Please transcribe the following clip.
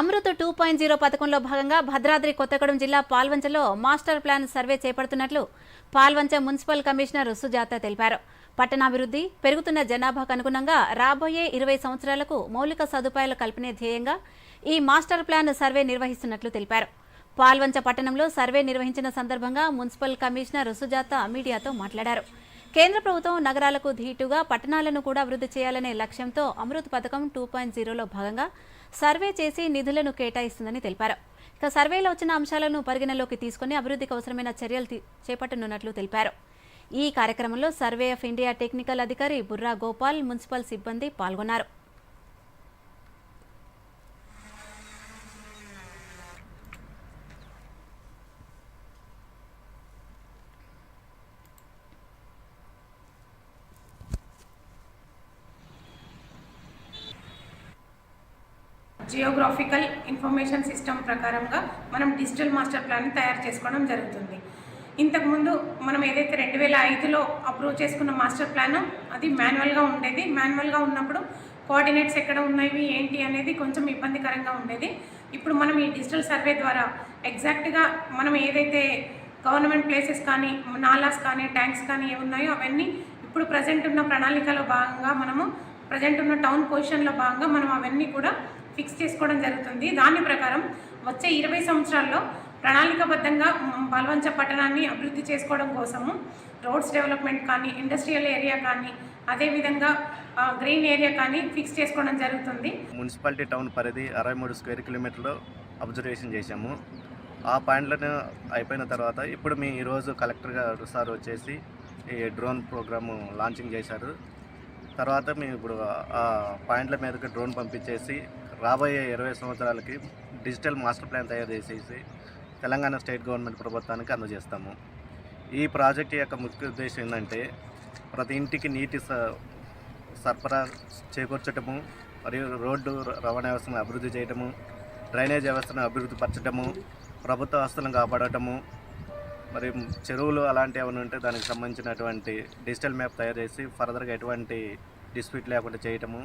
Amrit two point zero పథకంలో భాగంగా భద్రాద్రి కొత్తగూడెం జిల్లా పాల్వంచలో మాస్టర్ ప్లాన్ సర్వే చేపడుతున్నట్లు పాల్వంచ మున్సిపల్ కమిషనర్ సుజాత తెలిపారు. పట్టణాభివృద్ధి పెరుగుతున్న జనాభాకు అనుగుణంగా రాబోయే ఇరవై సంవత్సరాలకు మౌలిక సదుపాయాల కల్పనే ధ్యేయంగా ఈ మాస్టర్ ప్లాన్ సర్వే నిర్వహిస్తున్నట్లు తెలిపారు. పాల్వంచ పట్టణంలో సర్వే నిర్వహించిన సందర్భంగా మున్సిపల్ కమిషనర్ సుజాత మీడియాతో మాట్లాడారు. కేంద్ర ప్రభుత్వం నగరాలకు ధీటుగా పట్టణాలను కూడా అభివృద్ధి చేయాలనే లక్ష్యంతో అమృత్ పథకం టూ పాయింట్ జీరోలో భాగంగా సర్వే చేసి నిధులను కేటాయిస్తుందని తెలిపారు. ఇక సర్వేలో వచ్చిన అంశాలను పరిగణలోకి తీసుకుని అభివృద్ధికి అవసరమైన చర్యలు చేపట్టనున్నట్లు తెలిపారు. ఈ కార్యక్రమంలో సర్వే ఆఫ్ ఇండియా టెక్నికల్ అధికారి బుర్రా గోపాల్ మున్సిపల్ సిబ్బంది పాల్గొన్నారు. జియోగ్రాఫికల్ ఇన్ఫర్మేషన్ సిస్టమ్ ప్రకారంగా మనం డిజిటల్ మాస్టర్ ప్లాన్ తయారు చేసుకోవడం జరుగుతుంది. ఇంతకుముందు మనం ఏదైతే రెండు వేల ఐదులో అప్రూవ్ చేసుకున్న మాస్టర్ ప్లాన్ అది మాన్యువల్గా ఉండేది. మాన్యువల్గా ఉన్నప్పుడు కోఆర్డినేట్స్ ఎక్కడ ఉన్నాయి ఏంటి అనేది కొంచెం ఇబ్బందికరంగా ఉండేది. ఇప్పుడు మనం ఈ డిజిటల్ సర్వే ద్వారా ఎగ్జాక్ట్గా మనం ఏదైతే గవర్నమెంట్ ప్లేసెస్ కానీ నాలాస్ కానీ ట్యాంక్స్ కానీ ఏమున్నాయో అవన్నీ ఇప్పుడు ప్రజెంట్ ఉన్న ప్రణాళికలో భాగంగా మనము ప్రజెంట్ ఉన్న టౌన్ పొజిషన్లో భాగంగా మనం అవన్నీ కూడా ఫిక్స్ చేసుకోవడం జరుగుతుంది. దాని ప్రకారం వచ్చే ఇరవై సంవత్సరాల్లో ప్రణాళికబద్ధంగా బలవంచ పట్టణాన్ని అభివృద్ధి చేసుకోవడం కోసము రోడ్స్ డెవలప్మెంట్ కానీ ఇండస్ట్రియల్ ఏరియా కానీ అదేవిధంగా గ్రీన్ ఏరియా కానీ ఫిక్స్ చేసుకోవడం జరుగుతుంది. మున్సిపాలిటీ టౌన్ పరిధి అరవై మూడు స్క్వేర్ కిలోమీటర్లు అబ్జర్వేషన్ చేశాము. ఆ పాయింట్లను అయిపోయిన తర్వాత ఇప్పుడు మీ ఈరోజు కలెక్టర్ గారు సార్ వచ్చేసి ఈ డ్రోన్ ప్రోగ్రాము లాంచింగ్ చేశారు. తర్వాత మేము ఇప్పుడు ఆ పాయింట్ల మీదకి డ్రోన్ పంపించేసి రాబోయే ఇరవై సంవత్సరాలకి డిజిటల్ మాస్టర్ ప్లాన్ తయారు చేసేసి తెలంగాణ స్టేట్ గవర్నమెంట్ ప్రభుత్వానికి అందజేస్తాము. ఈ ప్రాజెక్ట్ యొక్క ముఖ్య ఉద్దేశం ఏంటంటే ప్రతి ఇంటికి నీటి స సరఫరా చేకూర్చటము మరియు రోడ్డు రవాణా వ్యవస్థను అభివృద్ధి చేయటము డ్రైనేజ్ వ్యవస్థను అభివృద్ధి పరచటము ప్రభుత్వ ఆస్తులను కాపాడటము మరి చెరువులు అలాంటివి ఏమైనా ఉంటే దానికి సంబంధించినటువంటి డిజిటల్ మ్యాప్ తయారు చేసి ఫర్దర్గా ఎటువంటి డిస్ప్యూట్ లేకుండా చేయటము